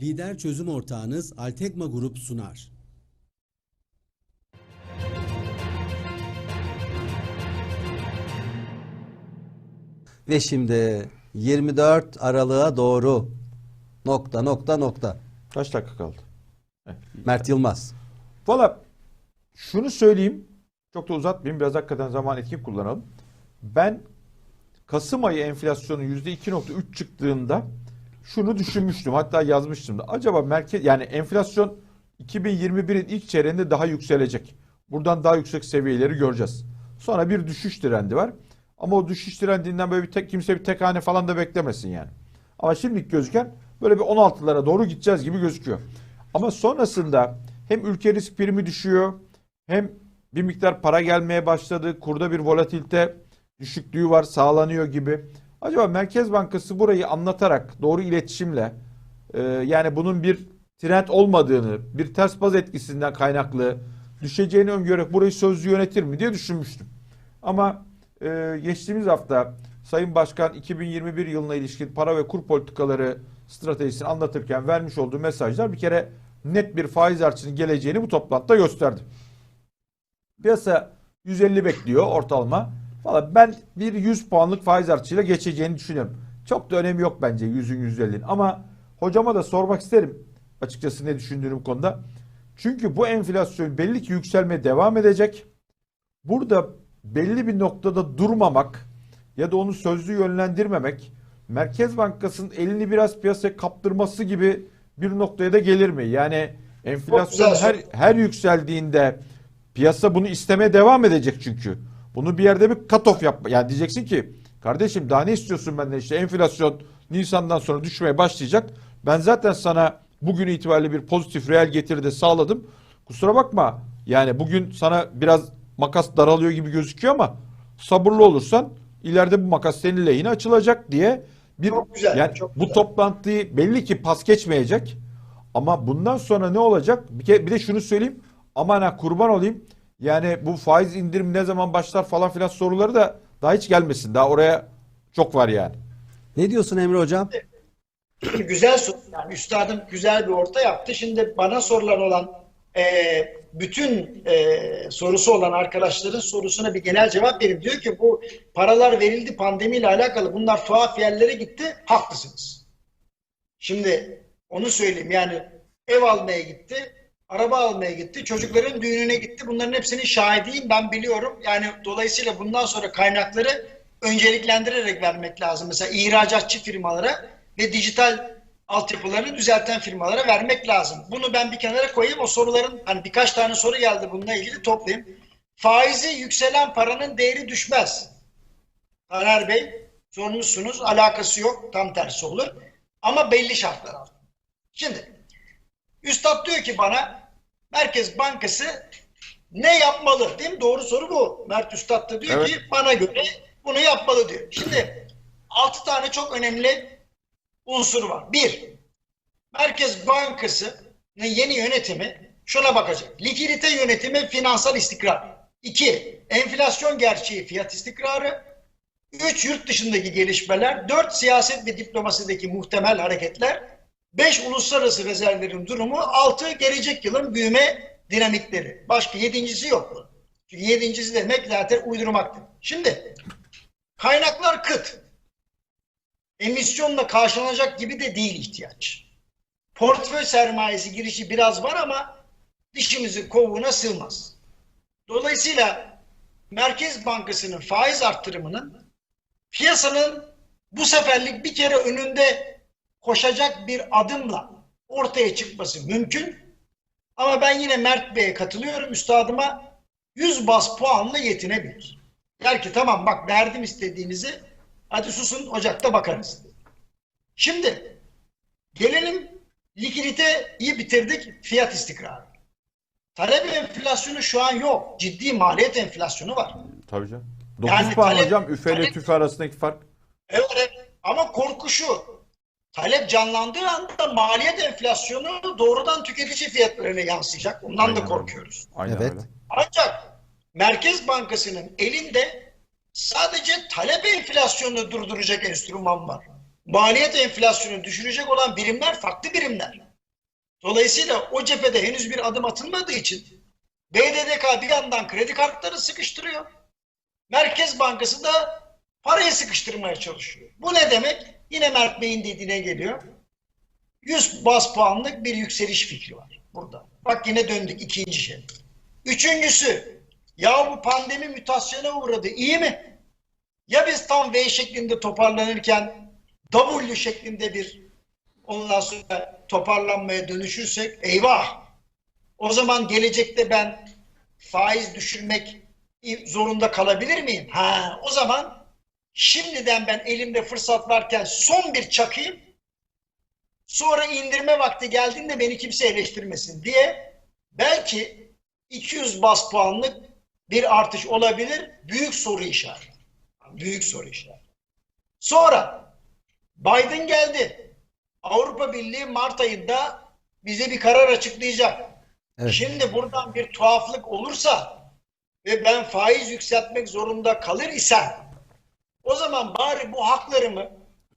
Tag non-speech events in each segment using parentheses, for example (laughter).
Lider çözüm ortağınız Altekma Grup sunar. Ve şimdi 24 Aralık'a doğru nokta nokta nokta. Kaç dakika kaldı? Mert Yılmaz. Valla şunu söyleyeyim. Çok da uzatmayayım. Biraz hakikaten zaman etkin kullanalım. Ben Kasım ayı enflasyonun %2.3 çıktığında şunu düşünmüştüm. Hatta yazmıştım da. Acaba merkez yani enflasyon 2021'in ilk çeyreğinde daha yükselecek. Buradan daha yüksek seviyeleri göreceğiz. Sonra bir düşüş trendi var. Ama o düşüş trendinden böyle bir tek kimse bir tek hane falan da beklemesin yani. Ama şimdilik gözüken böyle bir 16'lara doğru gideceğiz gibi gözüküyor. Ama sonrasında hem ülke risk primi düşüyor hem bir miktar para gelmeye başladı. Kurda bir volatilite düşüklüğü var sağlanıyor gibi. Acaba Merkez Bankası burayı anlatarak doğru iletişimle e, yani bunun bir trend olmadığını, bir ters baz etkisinden kaynaklı düşeceğini öngörerek burayı sözlü yönetir mi diye düşünmüştüm. Ama e, geçtiğimiz hafta Sayın Başkan 2021 yılına ilişkin para ve kur politikaları stratejisini anlatırken vermiş olduğu mesajlar bir kere net bir faiz artışının geleceğini bu toplantıda gösterdi. Piyasa 150 bekliyor ortalama. Valla ben bir 100 puanlık faiz artışıyla geçeceğini düşünüyorum. Çok da önemi yok bence 100'ün 150'nin. Ama hocama da sormak isterim açıkçası ne düşündüğünü bu konuda. Çünkü bu enflasyon belli ki yükselmeye devam edecek. Burada belli bir noktada durmamak ya da onu sözlü yönlendirmemek Merkez Bankası'nın elini biraz piyasaya kaptırması gibi bir noktaya da gelir mi? Yani enflasyon her her yükseldiğinde piyasa bunu istemeye devam edecek çünkü. Bunu bir yerde bir cut off yapma. Yani diyeceksin ki kardeşim daha ne istiyorsun benden işte enflasyon Nisan'dan sonra düşmeye başlayacak. Ben zaten sana bugün itibariyle bir pozitif reel getiri de sağladım. Kusura bakma. Yani bugün sana biraz makas daralıyor gibi gözüküyor ama sabırlı olursan ileride bu makas senin lehine açılacak diye bir Çok güzel, yani çok bu güzel. toplantıyı belli ki pas geçmeyecek. Ama bundan sonra ne olacak? Bir, kere, bir de şunu söyleyeyim. Aman ha kurban olayım. Yani bu faiz indirim ne zaman başlar falan filan soruları da daha hiç gelmesin. Daha oraya çok var yani. Ne diyorsun Emre Hocam? güzel soru. Yani üstadım güzel bir orta yaptı. Şimdi bana sorulan olan e, bütün e, sorusu olan arkadaşların sorusuna bir genel cevap vereyim. Diyor ki bu paralar verildi pandemiyle alakalı. Bunlar tuhaf yerlere gitti. Haklısınız. Şimdi onu söyleyeyim. Yani ev almaya gitti. Araba almaya gitti. Çocukların düğününe gitti. Bunların hepsinin şahidiyim. Ben biliyorum. Yani dolayısıyla bundan sonra kaynakları önceliklendirerek vermek lazım. Mesela ihracatçı firmalara ve dijital altyapılarını düzelten firmalara vermek lazım. Bunu ben bir kenara koyayım. O soruların hani birkaç tane soru geldi bununla ilgili toplayayım. Faizi yükselen paranın değeri düşmez. Taner Bey sormuşsunuz. Alakası yok. Tam tersi olur. Ama belli şartlar altında. Şimdi Üstad diyor ki bana Merkez Bankası ne yapmalı? Değil mi? Doğru soru bu. Mert Üstad da diyor Evet. ki bana göre bunu yapmalı diyor. Şimdi altı tane çok önemli unsur var. Bir, Merkez Bankası'nın yeni yönetimi şuna bakacak. Likidite yönetimi, finansal istikrar. İki, enflasyon gerçeği, fiyat istikrarı. Üç, yurt dışındaki gelişmeler. Dört, siyaset ve diplomasideki muhtemel hareketler. Beş, uluslararası rezervlerin durumu. Altı, gelecek yılın büyüme dinamikleri. Başka yedincisi yok. Çünkü yedincisi demek zaten uydurmaktır. Şimdi kaynaklar kıt emisyonla karşılanacak gibi de değil ihtiyaç. Portföy sermayesi girişi biraz var ama dişimizin kovuğuna sığmaz. Dolayısıyla Merkez Bankası'nın faiz arttırımının piyasanın bu seferlik bir kere önünde koşacak bir adımla ortaya çıkması mümkün. Ama ben yine Mert Bey'e katılıyorum üstadıma 100 bas puanla yetinebilir. Der ki tamam bak verdim istediğinizi hadi susun Ocak'ta bakarız. Şimdi gelelim likiditeyi bitirdik fiyat istikrarı. Talep enflasyonu şu an yok. Ciddi maliyet enflasyonu var. Tabii canım. 9 Yani puan talep- hocam üfe ile tüfe arasındaki fark. Evet, evet. ama korku şu. Talep canlandığı anda maliyet enflasyonu doğrudan tüketici fiyatlarına yansıyacak. Ondan Aynen da korkuyoruz. Aynen Evet. öyle. Ancak Merkez Bankası'nın elinde sadece talep enflasyonunu durduracak enstrüman var. Maliyet enflasyonu düşürecek olan birimler farklı birimler. Dolayısıyla o cephede henüz bir adım atılmadığı için BDDK bir yandan kredi kartları sıkıştırıyor. Merkez Bankası da parayı sıkıştırmaya çalışıyor. Bu ne demek? Yine Mert Bey'in dediğine geliyor. 100 bas puanlık bir yükseliş fikri var burada. Bak yine döndük ikinci şey. Üçüncüsü ya bu pandemi mutasyona uğradı iyi mi? Ya biz tam V şeklinde toparlanırken W şeklinde bir ondan sonra toparlanmaya dönüşürsek eyvah. O zaman gelecekte ben faiz düşürmek zorunda kalabilir miyim? Ha, o zaman şimdiden ben elimde fırsat varken son bir çakayım. Sonra indirme vakti geldiğinde beni kimse eleştirmesin diye belki 200 bas puanlık bir artış olabilir. Büyük soru işareti. Büyük soru işareti. Sonra Biden geldi. Avrupa Birliği Mart ayında bize bir karar açıklayacak. Evet. Şimdi buradan bir tuhaflık olursa ve ben faiz yükseltmek zorunda kalır isem o zaman bari bu haklarımı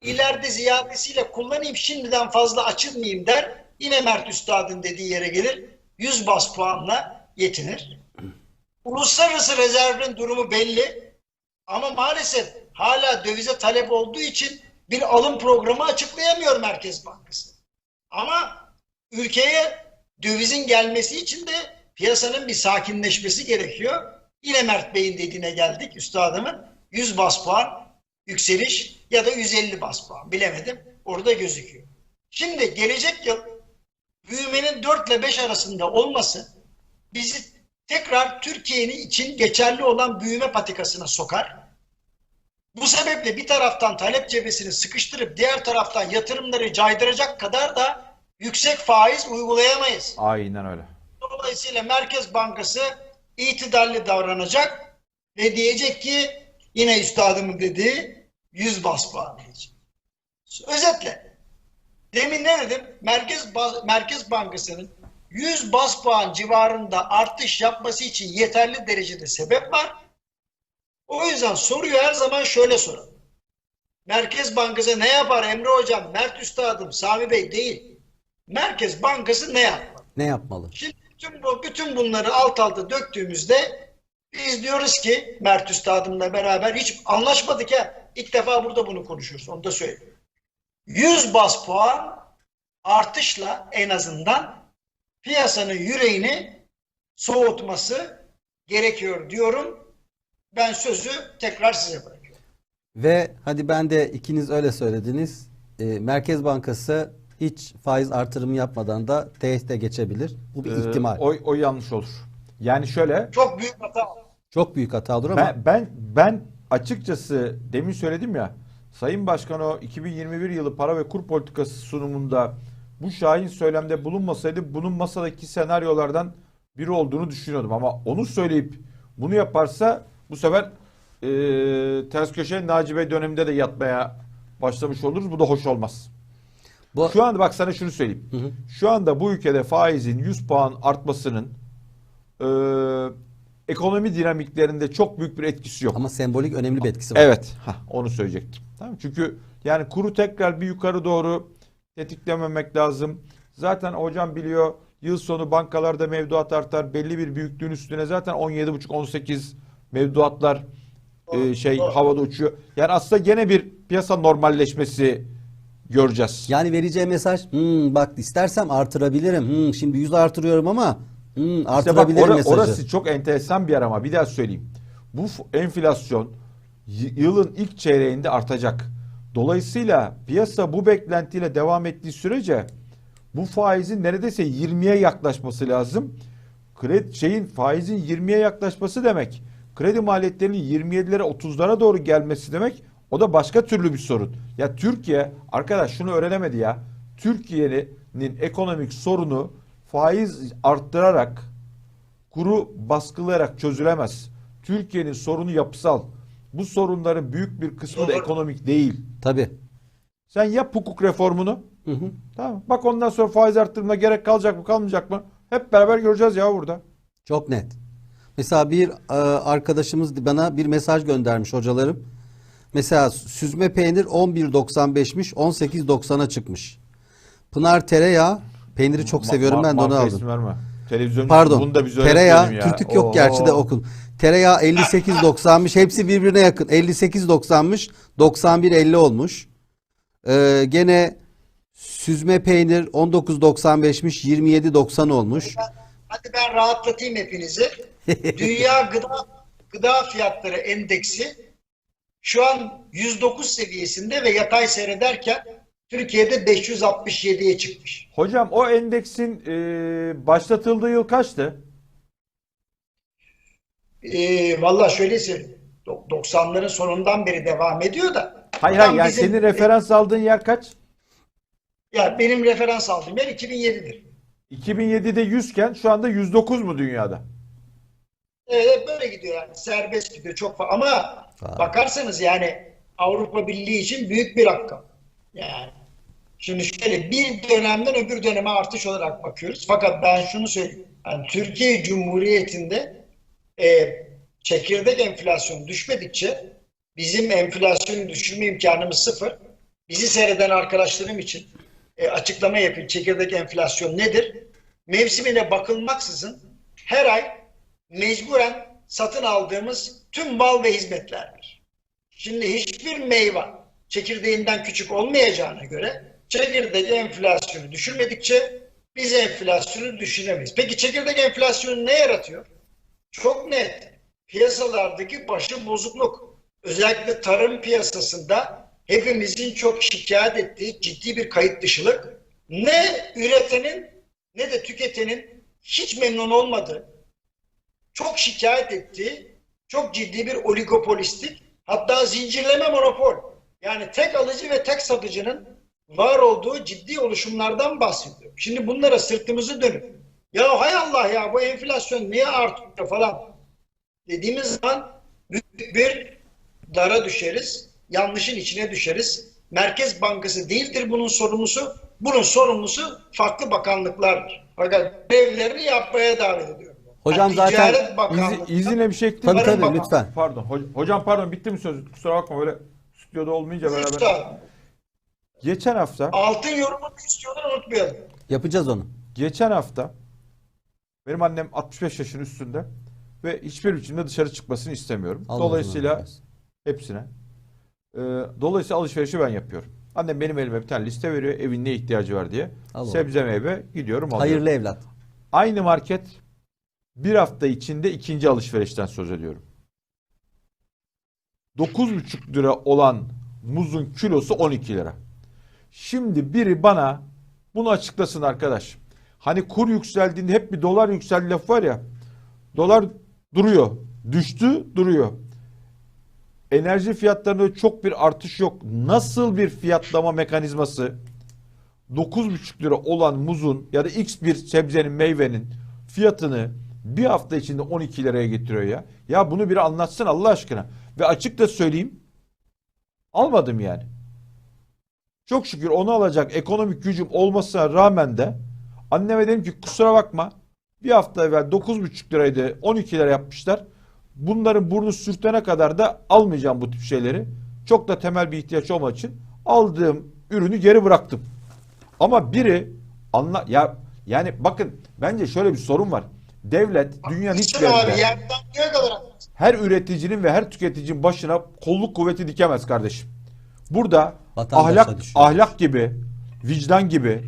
ileride ziyadesiyle kullanayım şimdiden fazla açılmayayım der. Yine Mert Üstad'ın dediği yere gelir. 100 bas puanla yetinir. Uluslararası rezervin durumu belli. Ama maalesef hala dövize talep olduğu için bir alım programı açıklayamıyor Merkez Bankası. Ama ülkeye dövizin gelmesi için de piyasanın bir sakinleşmesi gerekiyor. Yine Mert Bey'in dediğine geldik üstadımın. 100 bas puan yükseliş ya da 150 bas puan bilemedim. Orada gözüküyor. Şimdi gelecek yıl büyümenin 4 ile 5 arasında olması bizi tekrar Türkiye'nin için geçerli olan büyüme patikasına sokar. Bu sebeple bir taraftan talep cebesini sıkıştırıp diğer taraftan yatırımları caydıracak kadar da yüksek faiz uygulayamayız. Aynen öyle. Dolayısıyla Merkez Bankası itidalli davranacak ve diyecek ki yine üstadımın dediği 100 bas puan diyecek. Özetle demin ne dedim? Merkez Merkez Bankası'nın 100 bas puan civarında artış yapması için yeterli derecede sebep var. O yüzden soruyu her zaman şöyle soralım. Merkez Bankası ne yapar Emre Hocam, Mert Üstadım, Sami Bey değil. Merkez Bankası ne yapar? Ne yapmalı? Şimdi bütün, bu, bütün bunları alt alta döktüğümüzde biz diyoruz ki Mert Üstadım'la beraber hiç anlaşmadık ya. İlk defa burada bunu konuşuyoruz. Onu da söyleyeyim. 100 bas puan artışla en azından piyasanın yüreğini soğutması gerekiyor diyorum. Ben sözü tekrar size bırakıyorum. Ve hadi ben de ikiniz öyle söylediniz. Ee, Merkez Bankası hiç faiz artırımı yapmadan da teğete geçebilir. Bu bir Ee, ihtimal. O, o yanlış olur. Yani şöyle Çok büyük hata. Çok büyük hata olur ama ben, ben ben açıkçası demin söyledim ya Sayın Başkan o 2021 yılı para ve kur politikası sunumunda bu şahin söylemde bulunmasaydı bunun masadaki senaryolardan biri olduğunu düşünüyordum ama onu söyleyip bunu yaparsa bu sefer e, ters köşe Naci Bey döneminde de yatmaya başlamış oluruz. Bu da hoş olmaz. bu Şu anda bak sana şunu söyleyeyim. Şu anda bu ülkede faizin 100 puan artmasının e, ekonomi dinamiklerinde çok büyük bir etkisi yok. ama sembolik önemli bir etkisi var. Evet, hah, onu söyleyecektim. Tamam mı? Çünkü yani kuru tekrar bir yukarı doğru tetiklememek lazım. Zaten hocam biliyor yıl sonu bankalarda mevduat artar. Belli bir büyüklüğün üstüne zaten 17,5-18 mevduatlar e, şey havada uçuyor. Yani aslında gene bir piyasa normalleşmesi göreceğiz. Yani vereceği mesaj "Hmm, bak istersem artırabilirim. Hmm, şimdi 100 artırıyorum ama hmm, İşte bak mesajı. orası çok enteresan bir yer ama bir daha söyleyeyim. Bu enflasyon yılın ilk çeyreğinde artacak. Dolayısıyla piyasa bu beklentiyle devam ettiği sürece bu faizin neredeyse 20'ye yaklaşması lazım. Kredi şeyin faizin 20'ye yaklaşması demek. Kredi maliyetlerinin 27'lere 30'lara doğru gelmesi demek. O da başka türlü bir sorun. Ya Türkiye arkadaş şunu öğrenemedi ya. Türkiye'nin ekonomik sorunu faiz arttırarak kuru baskılayarak çözülemez. Türkiye'nin sorunu yapısal. Bu sorunların büyük bir kısmı da ekonomik değil. Tabii. Sen yap hukuk reformunu. Hı hı. Tamam. Bak ondan sonra faiz arttırımına gerek kalacak mı kalmayacak mı? Hep beraber göreceğiz ya burada. Çok net. Mesela bir e, arkadaşımız bana bir mesaj göndermiş hocalarım. Mesela süzme peynir 11.95'miş 18.90'a çıkmış. Pınar tereyağı Peyniri çok seviyorum ben de onu aldım. verme. Pardon. bunu da biz Tereyağı, ya. tütük yok Oo. gerçi de okun. Tereyağı 58.90'mış. Hepsi birbirine yakın. 58.90'mış. 91.50 olmuş. Ee, gene süzme peynir 19.95'miş. 27.90 olmuş. Hadi ben rahatlatayım hepinizi. (laughs) Dünya Gıda Gıda Fiyatları Endeksi şu an 109 seviyesinde ve yatay seyrederken Türkiye'de 567'ye çıkmış. Hocam o endeksin e, başlatıldığı yıl kaçtı? Ee, Valla şöyle söyleyeyim. Dok- 90'ların sonundan beri devam ediyor da. Hayır hayır yani bizim- senin referans aldığın yer kaç? Ya benim referans aldığım yer 2007'dir. 2007'de 100 iken şu anda 109 mu dünyada? Ee, böyle gidiyor yani serbest gidiyor çok fazla ama Vay. bakarsanız yani Avrupa Birliği için büyük bir rakam. Yani şimdi şöyle bir dönemden öbür döneme artış olarak bakıyoruz. Fakat ben şunu söyleyeyim. Yani Türkiye Cumhuriyeti'nde e, çekirdek enflasyon düşmedikçe bizim enflasyonu düşürme imkanımız sıfır. Bizi seyreden arkadaşlarım için e, açıklama yapayım. Çekirdek enflasyon nedir? Mevsimine bakılmaksızın her ay mecburen satın aldığımız tüm mal ve hizmetlerdir. Şimdi hiçbir meyve çekirdeğinden küçük olmayacağına göre çekirdek enflasyonu düşürmedikçe biz enflasyonu düşüremeyiz. Peki çekirdek enflasyonu ne yaratıyor? Çok net. Piyasalardaki başı bozukluk. Özellikle tarım piyasasında hepimizin çok şikayet ettiği ciddi bir kayıt dışılık. Ne üretenin ne de tüketenin hiç memnun olmadığı, çok şikayet ettiği, çok ciddi bir oligopolistik, hatta zincirleme monopol. Yani tek alıcı ve tek satıcının var olduğu ciddi oluşumlardan bahsediyor. Şimdi bunlara sırtımızı dönüp ya hay Allah ya bu enflasyon niye artıyor falan dediğimiz zaman büyük bir dara düşeriz. Yanlışın içine düşeriz. Merkez Bankası değildir bunun sorumlusu. Bunun sorumlusu farklı bakanlıklardır. Fakat görevlerini yapmaya davet ediyorum. Hocam Yani zaten İzi, izine bir şey ekleyeyim. Tabii tabii lütfen. Pardon. Ho- hocam pardon bitti mi söz? Kusura bakma böyle stüdyoda olmayınca beraber. Lütfen. Geçen hafta Altın yorumunu istiyorlar unutmayalım. Yapacağız onu. Geçen hafta benim annem 65 yaşın üstünde ve hiçbir biçimde dışarı çıkmasını istemiyorum. Allah Dolayısıyla hepsine. Ee, dolayısıyla alışverişi ben yapıyorum. Annem benim elime bir tane liste veriyor evin ne ihtiyacı var diye. Allah Sebze meyve gidiyorum alıyorum. Hayırlı evlat. Aynı market bir hafta içinde ikinci alışverişten söz ediyorum. 9,5 lira olan muzun kilosu 12 lira. Şimdi biri bana bunu açıklasın arkadaş. Hani kur yükseldiğinde hep bir dolar yükseldi laf var ya. Dolar duruyor. Düştü duruyor. Enerji fiyatlarında çok bir artış yok. Nasıl bir fiyatlama mekanizması 9,5 lira olan muzun ya da x bir sebzenin meyvenin fiyatını bir hafta içinde 12 liraya getiriyor ya. Ya bunu biri anlatsın Allah aşkına. Ve açık da söyleyeyim almadım yani. Çok şükür onu alacak ekonomik gücüm olmasına rağmen de anneme dedim ki kusura bakma bir hafta evvel 9,5 liraydı 12 lira yapmışlar. Bunların burnu sürtene kadar da almayacağım bu tip şeyleri. Çok da temel bir ihtiyaç olmadığı için aldığım ürünü geri bıraktım. Ama biri anla ya yani bakın bence şöyle bir sorun var. Devlet dünyanın hiçbir yerinde her üreticinin ve her tüketicinin başına kolluk kuvveti dikemez kardeşim. Burada Vatandaşa ahlak düşüyor. ahlak gibi, vicdan gibi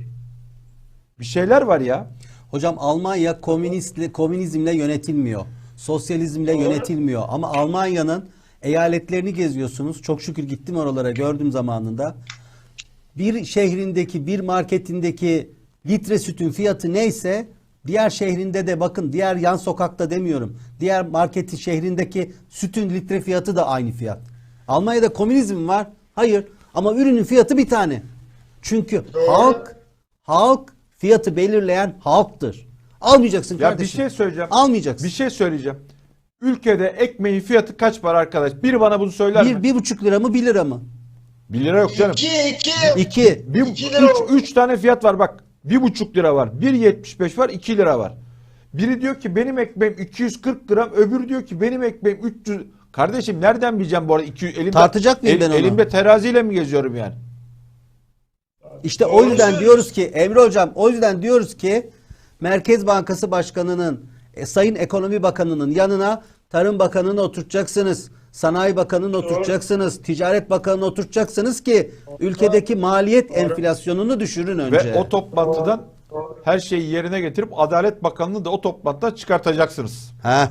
bir şeyler var ya. Hocam Almanya komünistle, komünizmle yönetilmiyor. Sosyalizmle yönetilmiyor. Ama Almanya'nın eyaletlerini geziyorsunuz. Çok şükür gittim oralara gördüm zamanında. Bir şehrindeki bir marketindeki litre sütün fiyatı neyse diğer şehrinde de bakın diğer yan sokakta demiyorum. Diğer marketin şehrindeki sütün litre fiyatı da aynı fiyat. Almanya'da komünizm var. Hayır. Ama ürünün fiyatı bir tane. Çünkü halk halk fiyatı belirleyen halktır. Almayacaksın Ya bir kardeşim. şey söyleyeceğim. Almayacaksın. Bir şey söyleyeceğim. Ülkede ekmeğin fiyatı kaç para arkadaş? Biri bana bunu söyler bir, mi? bir buçuk lira mı bir lira mı? 1 lira yok canım. İki, iki. İki. Bir, İki lira üç, oldu. üç tane fiyat var bak. Bir buçuk lira var. 1.75 var. 2 lira var. Biri diyor ki benim ekmeğim 240 gram. Öbürü diyor ki benim ekmeğim 300. Kardeşim nereden bileceğim bu arada? 200, elimde, Tartacak mıyım ben onu? Elimde teraziyle mi geziyorum yani? İşte o yüzden diyoruz ki Emre hocam o yüzden diyoruz ki Merkez Bankası Başkanı'nın e, Sayın Ekonomi Bakanı'nın yanına Tarım Bakanı'nı oturtacaksınız. Sanayi Bakanı'nı oturtacaksınız. Ticaret Bakanı'nı oturtacaksınız ki ülkedeki maliyet enflasyonunu düşürün önce. Ve o toplantıdan her şeyi yerine getirip Adalet Bakanı'nı da o toplantıdan çıkartacaksınız. Ha.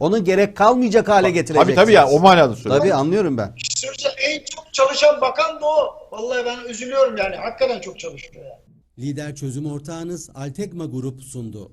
Onun gerek kalmayacak hale Tabii getireceksiniz. tabii ya o manada söylüyorum. Tabii anlıyorum ben. Sırça en çok çalışan bakan da o. Vallahi ben üzülüyorum yani. Hakikaten çok çalışıyor yani. Lider çözüm ortağınız Altekma Grup sundu.